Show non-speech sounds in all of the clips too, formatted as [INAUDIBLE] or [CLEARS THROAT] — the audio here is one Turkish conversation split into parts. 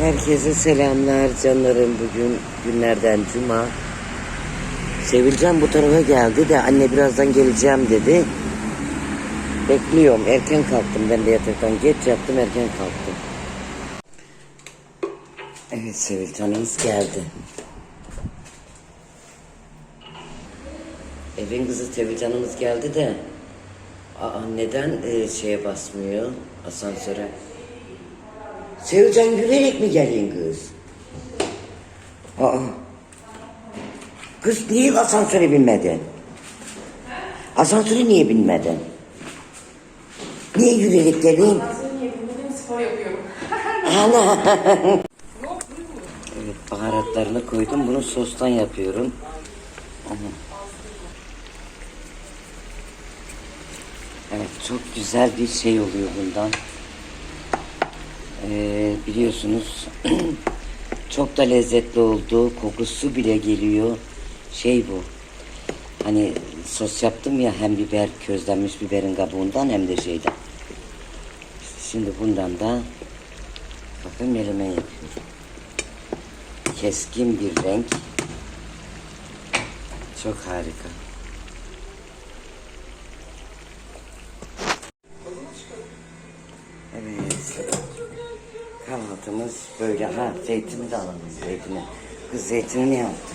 Herkese selamlar canlarım bugün günlerden cuma. Sevilcan bu tarafa geldi de anne birazdan geleceğim dedi. Bekliyorum erken kalktım ben de yataktan geç yattım erken kalktım. Evet Sevilcan'ımız geldi. Evin kızı Sevilcan'ımız geldi de Aa, neden e, şeye basmıyor asansöre? Sevcan yürüyerek mi gelin kız? Aa. Kız niye asansöre binmedin? Asansöre niye binmedin? Niye yürüyerek? Bugün spor yapıyorum. Evet baharatlarını koydum. Bunu sostan yapıyorum. Evet çok güzel bir şey oluyor bundan. Ee, biliyorsunuz [CLEARS THROAT] çok da lezzetli oldu. Kokusu bile geliyor. Şey bu. Hani sos yaptım ya hem biber közlenmiş biberin kabuğundan hem de şeyden. Şimdi bundan da bakın meleme yapıyorum. Keskin bir renk. Çok harika. Evet. Kahvaltımız böyle. Ha zeytini de alalım zeytini. Kız zeytini ne yaptı?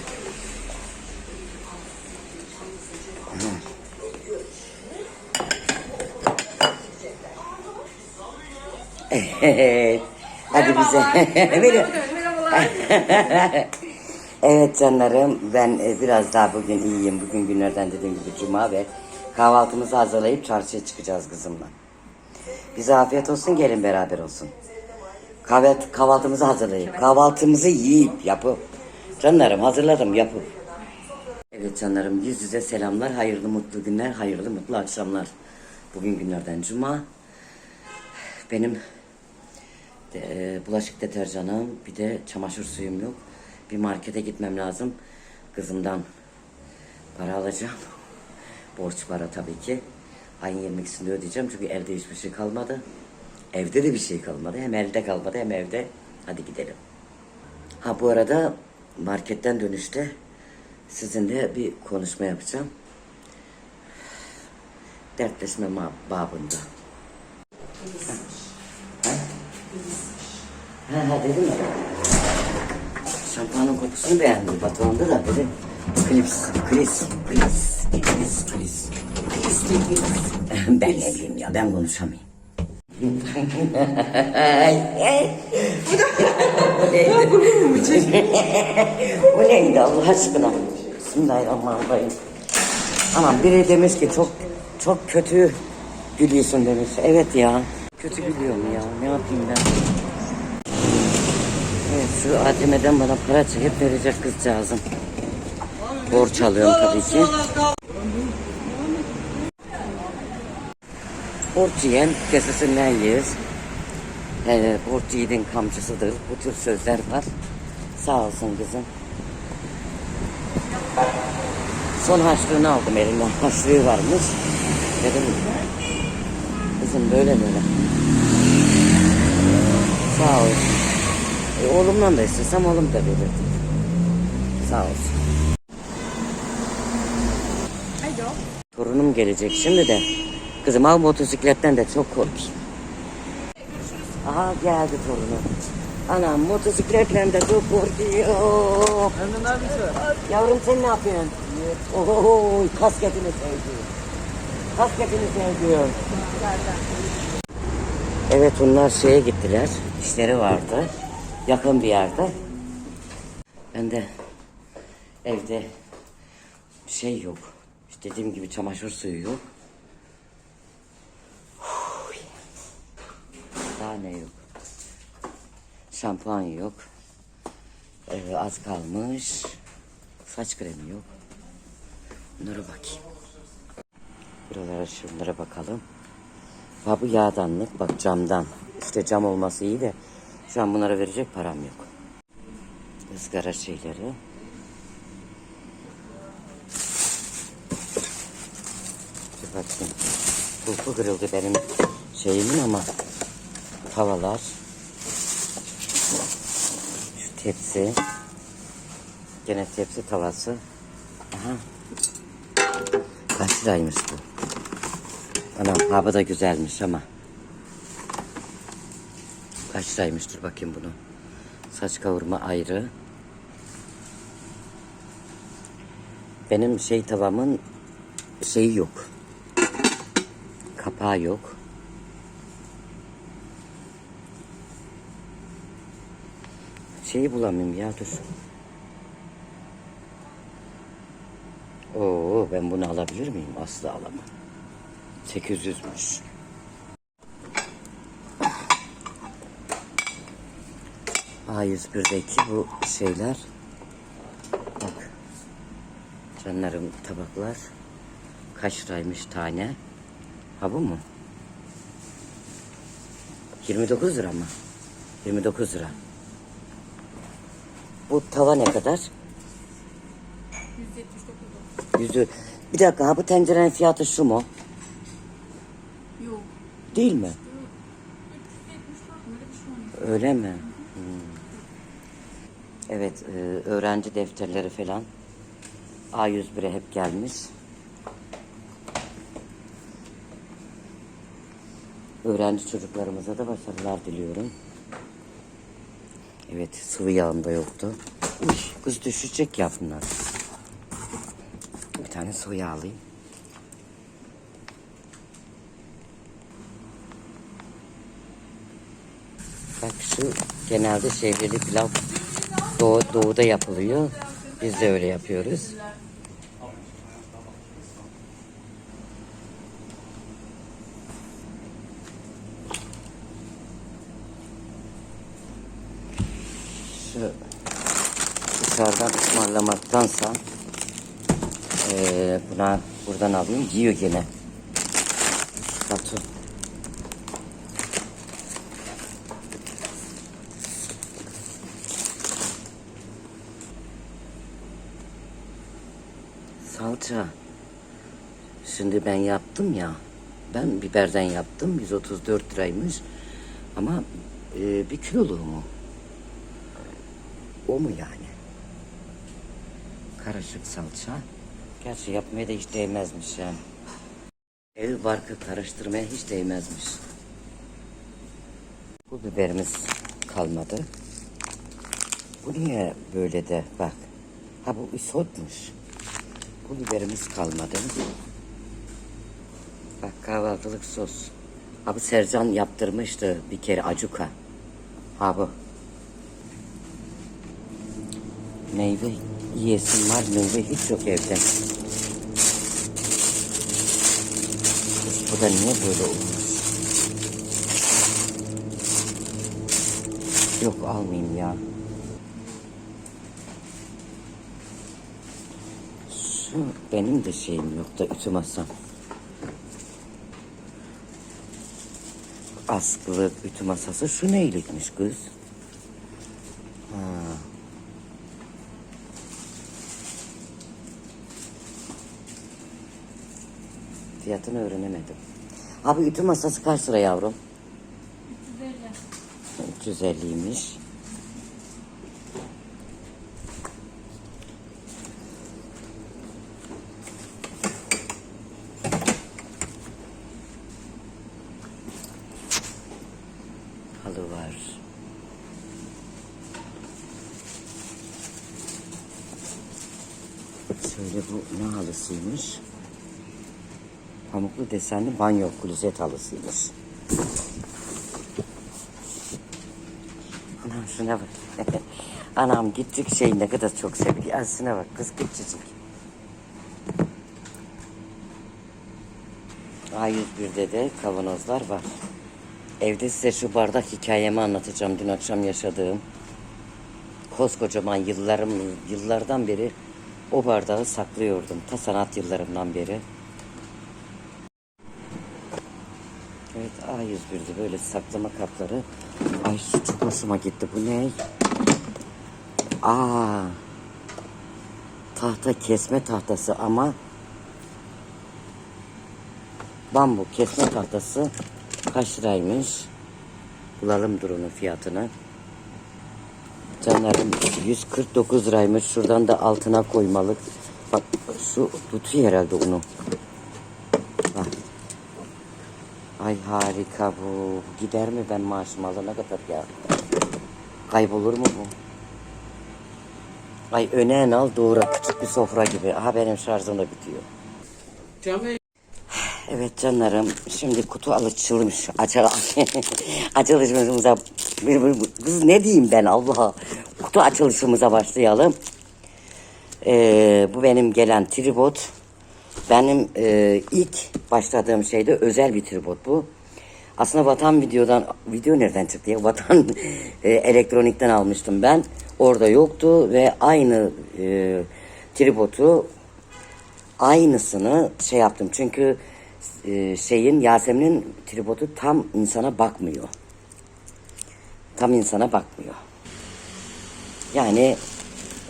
Aha. Evet. Hadi bize. [LAUGHS] Merhabalar. [LAUGHS] evet canlarım ben e, biraz daha bugün iyiyim. Bugün günlerden dediğim gibi cuma ve kahvaltımızı hazırlayıp çarşıya çıkacağız kızımla. Bize afiyet olsun gelin beraber olsun. Kahve, kahvaltımızı hazırlayıp kahvaltımızı yiyip yapıp canlarım hazırladım yapıp. Evet canlarım yüz yüze selamlar hayırlı mutlu günler hayırlı mutlu akşamlar. Bugün günlerden cuma. Benim de, e, bulaşık deterjanım bir de çamaşır suyum yok. Bir markete gitmem lazım. Kızımdan para alacağım. [LAUGHS] Borç para tabii ki. Ayın 22'sinde ödeyeceğim çünkü elde hiçbir şey kalmadı. Evde de bir şey kalmadı. Hem elde kalmadı hem evde. Hadi gidelim. Ha bu arada marketten dönüşte sizinle bir konuşma yapacağım. Dertleşme babında. Ha ha dedim ya. Şampuanın kokusunu beğendim patronda da dedim. Klips, klis, klis, klis, klis. ben ne bileyim ya ben konuşamayayım. Bu neydi? Bu neydi Allah aşkına? Bismillahirrahmanirrahim. Aman biri demiş ki çok çok kötü gülüyorsun demiş. Evet ya. Kötü gülüyorum ya. Ne yapayım ben? Evet şu ATM'den bana para çekip verecek kızcağızım. Borç alıyorum tabii ki. Borç yiyen kesesinden yer. Ee, borç yiğidin kamçısıdır. Bu tür sözler var. Sağ olsun kızım. Son harçlığını aldım elimden. [LAUGHS] Harçlığı varmış. Dedim kızım böyle böyle. Sağ ol. E, oğlumdan da istesem oğlum da verirdi. Sağ olsun. Alo. Torunum gelecek şimdi de. Kızım al motosikletten de çok korkuyorum. Aha geldi torunum. Anam motosikletle de çok korkuyor. Anne neredesin? Yavrum sen ne yapıyorsun? Oho kasketini sevdim. Kasketini sevdim. Evet onlar şeye gittiler. İşleri vardı. Yakın bir yerde. Ben de evde şey yok. İşte dediğim gibi çamaşır suyu yok. Daha ne yok? Şampuan yok. Ee, az kalmış. Saç kremi yok. Bunlara bakayım. Buralara şunlara bakalım. Ha bu yağdanlık bak camdan. İşte cam olması iyi de şu an bunlara verecek param yok. Izgara şeyleri. Bir bakayım. Kulpu kırıldı benim şeyimin ama tavalar. tepsi. Gene tepsi tavası. Aha. Kaç liraymış bu? Anam hava da güzelmiş ama. Kaç liraymış dur bakayım bunu. Saç kavurma ayrı. Benim şey tavamın şeyi yok. Kapağı yok. Şeyi bulamıyorum ya dur. Oo ben bunu alabilir miyim? Asla alamam. 800'müş. A101'deki bu şeyler. Bak. Canlarım tabaklar. Kaç liraymış tane? Ha bu mu? 29 lira mı? 29 lira. Bu tava ne kadar? 179 Yüzü. Bir dakika ha bu tencerenin fiyatı şu mu? Yok. Değil mi? 374 mi? Öyle bir olmuş. Öyle mi? Hmm. Evet, e, öğrenci defterleri falan A101'e hep gelmiş. Öğrenci çocuklarımıza da başarılar diliyorum. Evet, sıvı yağım da yoktu. Uy, kız düşecek ya bunlar. Bir tane sıvı yağ alayım. Bak şu genelde şehriyeli pilav doğu, doğuda yapılıyor. Biz de öyle yapıyoruz. Şu dışarıdan ısmarlamaktansa eee, buna buradan alayım. Yiyor gene. Batu. Salça. Şimdi ben yaptım ya. Ben biberden yaptım. 134 liraymış. Ama e, bir kiloluğu mu? O mu yani? Karışık salça. Gerçi yapmaya da hiç değmezmiş yani. Ev barkı karıştırmaya hiç değmezmiş. Bu biberimiz kalmadı. Bu niye böyle de bak. Ha bu isotmuş. Bu biberimiz kalmadı. Bak kahvaltılık sos. Abi Sercan yaptırmıştı bir kere acuka. Ha bu. Meyve yiyesim var. Meyve hiç yok evde. Bu da niye böyle olmuş? Yok almayayım ya. Şu benim de şeyim yok da ütü masam. Askılı ütü masası şu neylikmiş kız? Ha. Fiyatını öğrenemedim. Abi ütü masası kaç lira yavrum? 350. 350'ymiş. Halı var. Şöyle bu ne halısıymış? Pamuklu desenli banyo klozet halısıymış. Anam şuna bak. [LAUGHS] Anam gittik şey ne kadar çok. Az şuna bak kız küçücük. A101'de de kavanozlar var. Evde size şu bardak hikayemi anlatacağım. Dün akşam yaşadığım. Koskocaman yıllarım, yıllardan beri o bardağı saklıyordum. Ta sanat yıllarımdan beri. Evet A101'de böyle saklama kapları. Ay şu çok hoşuma gitti. Bu ne? Aa. Tahta kesme tahtası ama bambu kesme tahtası kaç liraymış? Bulalım durunun fiyatını. Canlarım 149 liraymış. Şuradan da altına koymalık. Bak şu tutuyor herhalde onu. Bak. Ay harika bu. Gider mi ben maaşımı alana kadar ya? Kaybolur mu bu? Ay öne al doğra küçük bir sofra gibi. Aha benim şarjım da bitiyor. Evet canlarım şimdi kutu açılmış. Açıl [LAUGHS] açılışımıza kız ne diyeyim ben Allah. Kutu açılışımıza başlayalım. Ee, bu benim gelen tribot. Benim e, ilk başladığım şeyde özel bir tribot bu. Aslında Vatan videodan, video nereden çıktı ya? [LAUGHS] Vatan e, elektronikten almıştım ben. Orada yoktu ve aynı e, tribotu aynısını şey yaptım. Çünkü e, şeyin Yasemin'in tripodu tam insana bakmıyor. Tam insana bakmıyor. Yani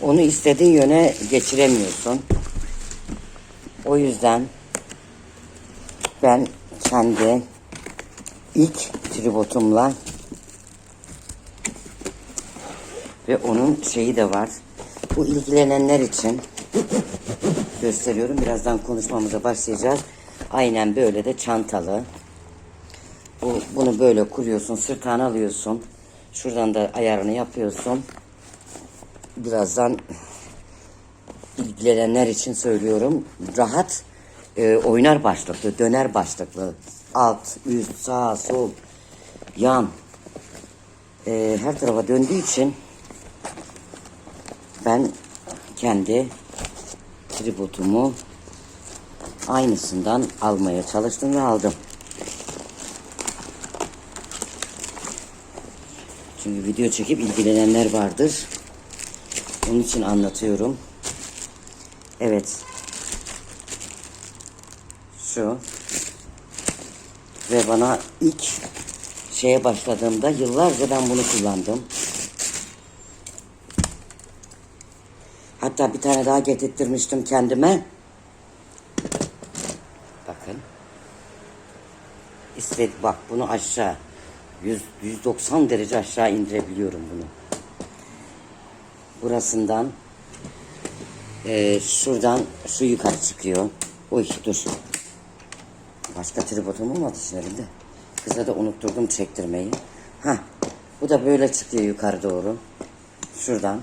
onu istediğin yöne geçiremiyorsun. O yüzden ben kendi ilk tribotumla ve onun şeyi de var. Bu ilgilenenler için gösteriyorum. Birazdan konuşmamıza başlayacağız. Aynen böyle de çantalı. Bu, bunu böyle kuruyorsun, sırtağını alıyorsun. Şuradan da ayarını yapıyorsun. Birazdan ilgilenenler için söylüyorum. Rahat e, oynar başlıklı, döner başlıklı. Alt, üst, sağ, sol, yan. E, her tarafa döndüğü için ben kendi tributumu aynısından almaya çalıştım ve aldım. Çünkü video çekip ilgilenenler vardır. Onun için anlatıyorum. Evet. Şu. Ve bana ilk şeye başladığımda yıllarca ben bunu kullandım. Hatta bir tane daha getirttirmiştim kendime. Bakın. İstedi bak bunu aşağı 100, 190 derece aşağı indirebiliyorum bunu. Burasından eee, şuradan şu yukarı çıkıyor. Uy dur. Başka tripodum olmadı şimdi. Kıza da unutturdum çektirmeyi. Ha, bu da böyle çıkıyor yukarı doğru. Şuradan.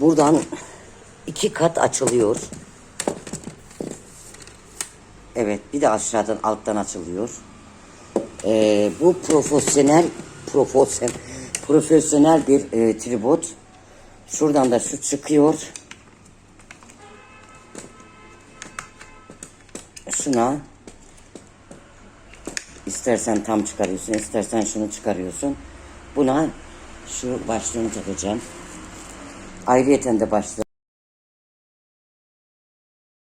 Buradan iki kat açılıyor. Evet bir de aşağıdan alttan açılıyor. Ee, bu profesyonel profesyonel profesyonel bir e, tribot. Şuradan da şu çıkıyor. Şuna istersen tam çıkarıyorsun, istersen şunu çıkarıyorsun. Buna şu başlığını takacağım. Ayrıyeten de başlığı